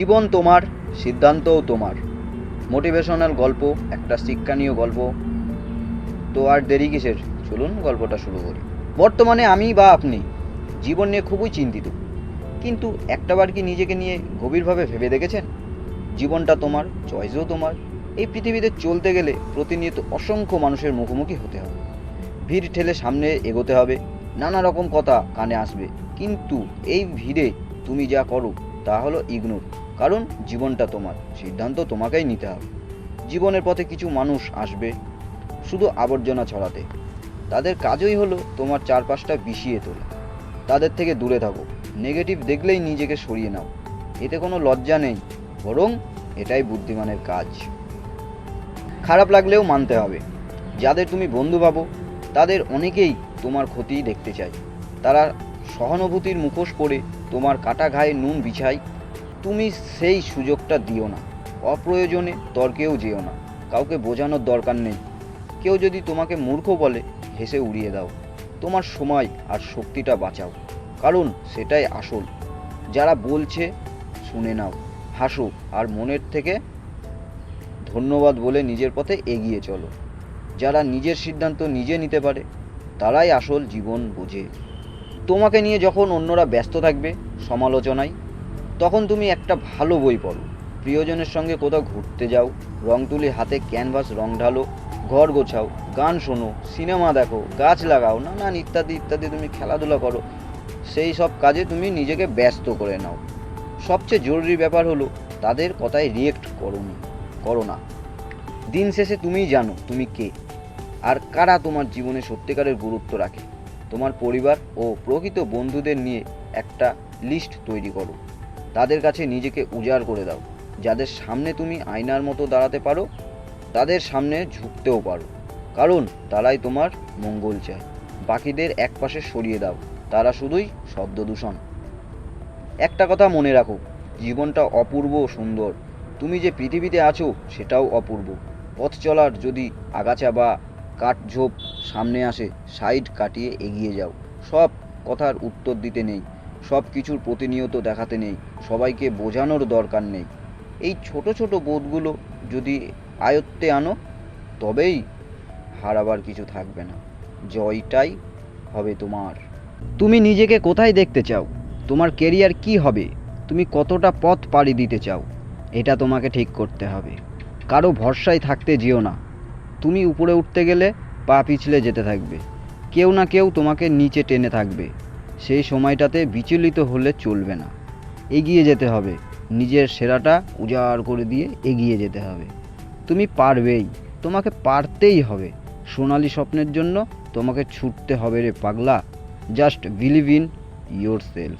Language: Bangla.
জীবন তোমার, সিদ্ধান্তও তোমার। মোটিভেশনাল গল্প, একটা শিক্ষণীয় গল্প। তো আর দেরি কিসের? চলুন গল্পটা শুরু করি। বর্তমানে আমি বা আপনি জীবন নিয়ে খুবই চিন্তিত। কিন্তু একটাবার কি নিজেকে নিয়ে গভীরভাবে ভেবে দেখেছেন? জীবনটা তোমার চয়েসও তোমার। এই পৃথিবীতে চলতে গেলে প্রতিনিয়ত অসংখ্য মানুষের মুখোমুখি হতে হবে। ভিড় ঠেলে সামনে এগোতে হবে, নানা রকম কথা কানে আসবে। কিন্তু এই ভিড়ে তুমি যা করো, তা হলো ইগনোর কারণ জীবনটা তোমার, সিদ্ধান্ত তোমাকেই নিতে হবে। জীবনের পথে কিছু মানুষ আসবে, শুধু আবর্জনা ছড়াতে। তাদের কাজই হলো তোমার চারপাশটা বিষিয়ে তোলা। তাদের থেকে দূরে থাকো নেগেটিভ দেখলেই নিজেকে সরিয়ে নাও। এতে কোনো লজ্জা নেই, বরং এটাই বুদ্ধিমানের কাজ। খারাপ লাগলেও মানতে হবে। যাদের তুমি বন্ধু ভাবো, তাদের অনেকেই তোমার ক্ষতি দেখতে চায়। তারা সহানুভূতির মুখোশ পরে তোমার কাটা ঘায়ে নুন বিছায় তুমি সেই সুযোগটা দিও না। অপ্রয়োজনে তর্কেও যেও না। কাউকে বোঝানোর দরকার নেই। কেউ যদি তোমাকে মূর্খ বলে, হেসে উড়িয়ে দাও। তোমার সময় আর শক্তিটা বাঁচাও। কারণ সেটাই আসল। যারা বলছে, শুনে নাও। হাসো আর মনের থেকে ধন্যবাদ বলে নিজের পথে এগিয়ে চলো। যারা নিজের সিদ্ধান্ত নিজে নিতে পারে, তারাই আসল জীবন বোঝে। তোমাকে নিয়ে যখন অন্যরা ব্যস্ত থাকবে, সমালোচনায় তখন তুমি একটা ভালো বই পড়ো। প্রিয়জনের সঙ্গে কোথাও ঘুরতে যাও, রং তুলি হাতে ক্যানভাস রং ঢালো, ঘর গোছাও, গান শোনো, সিনেমা দেখো, গাছ লাগাও, নানান ইত্যাদি ইত্যাদি তুমি খেলাধুলা করো, সেই সব কাজে তুমি নিজেকে ব্যস্ত করে নাও। সবচেয়ে জরুরি ব্যাপার হলো, তাদের কথায় রিয়েক্ট করো না করো না। দিন শেষে তুমিই জানো, তুমি কে, আর কারা তোমার জীবনে সত্যিকারের গুরুত্ব রাখে। তোমার পরিবার ও প্রকৃত বন্ধুদের নিয়ে একটা লিস্ট তৈরি করো। তাদের কাছে নিজেকে উজাড় করে দাও। যাদের সামনে তুমি আয়নার মতো দাঁড়াতে পারো, তাদের সামনে ঝুঁকতেও পারো। কারণ তারাই তোমার মঙ্গল চায়। বাকিদের একপাশে সরিয়ে দাও। তারা শুধুই শব্দ দূষণ একটা কথা মনে রাখো, জীবনটা অপূর্ব সুন্দর। তুমি যে পৃথিবীতে আছো, সেটাও অপূর্ব। পথ চলার যদি আগাছা বা কাঠঝোপ সামনে আসে, সাইড কাটিয়ে এগিয়ে যাও। সব কথার উত্তর দিতে নেই। সব কিছুর প্রতিনিয়ত দেখাতে নেই, সবাইকে বোঝানোর দরকার নেই। এই ছোট ছোট বোধগুলো যদি আয়ত্তে আনো, তবেই হারাবার কিছু থাকবে না। জয়টাই হবে তোমার। তুমি নিজেকে কোথায় দেখতে চাও? তোমার কেরিয়ার কি হবে? তুমি কতটা পথ পাড়ি দিতে চাও? এটা তোমাকে ঠিক করতে হবে। কারও ভরসায় থাকতে যেও না। তুমি উপরে উঠতে গেলে পা পিছলে যেতে থাকবে। কেউ না কেউ তোমাকে নিচে টেনে থাকবে। সেই সময়টাতে বিচলিত হলে চলবে না। এগিয়ে যেতে হবে। নিজের সেরাটা উজাড় করে দিয়ে এগিয়ে যেতে হবে। তুমি পারবেই। তোমাকে পারতেই হবে। সোনালি স্বপ্নের জন্য তোমাকে ছুটতে হবে রে পাগলা। Just believe in yourself